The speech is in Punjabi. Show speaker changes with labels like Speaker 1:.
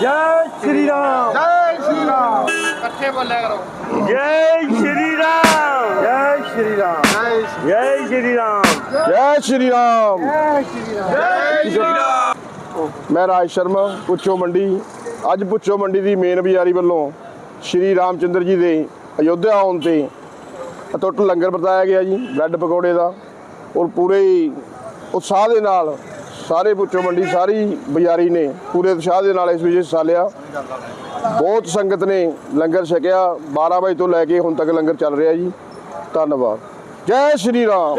Speaker 1: ਜੈ ਸ਼੍ਰੀ ਰਾਮ। ਜੈ ਸ਼੍ਰੀ ਰਾਮ।
Speaker 2: ਜੈ ਸ਼੍ਰੀ ਰਾਮ।
Speaker 1: ਜੈ ਸ਼੍ਰੀ ਰਾਮ। ਜੈ ਸ਼੍ਰੀ ਰਾਮ। ਜੈ ਸ਼੍ਰੀ ਰਾਮ।
Speaker 2: ਮੈਂ ਰਾਜ ਸ਼ਰਮਾ ਪੁੱਛੋ ਮੰਡੀ। ਅੱਜ ਪੁੱਛੋ ਮੰਡੀ ਦੀ ਮੇਨ ਬਾਜ਼ਾਰੀ ਵੱਲੋਂ ਸ਼੍ਰੀ ਰਾਮਚੰਦਰ ਜੀ ਦੇ ਅਯੋਧਿਆ ਆਉਣ ਤੇ ਅਟੁੱਟ ਲੰਗਰ ਵਰਤਾਇਆ ਗਿਆ ਜੀ ਬ੍ਰੈਡ ਪਕੌੜੇ ਦਾ। ਔਰ ਪੂਰੇ ਉਤਸ਼ਾਹ ਦੇ ਨਾਲ ਸਾਰੇ ਪੁੱਛੋ ਮੰਡੀ, ਸਾਰੀ ਬਜ਼ਾਰੀ ਨੇ ਪੂਰੇ ਉਤਸ਼ਾਹ ਦੇ ਨਾਲ ਇਸ ਵਿੱਚ ਹਿੱਸਾ ਲਿਆ ਬਹੁਤ ਸੰਗਤ ਨੇ ਲੰਗਰ ਛਕਿਆ 12 ਵਜੇ ਤੋਂ ਲੈ ਕੇ ਹੁਣ ਤੱਕ ਲੰਗਰ ਚੱਲ ਰਿਹਾ ਜੀ। ਧੰਨਵਾਦ। ਜੈ ਸ਼੍ਰੀ ਰਾਮ।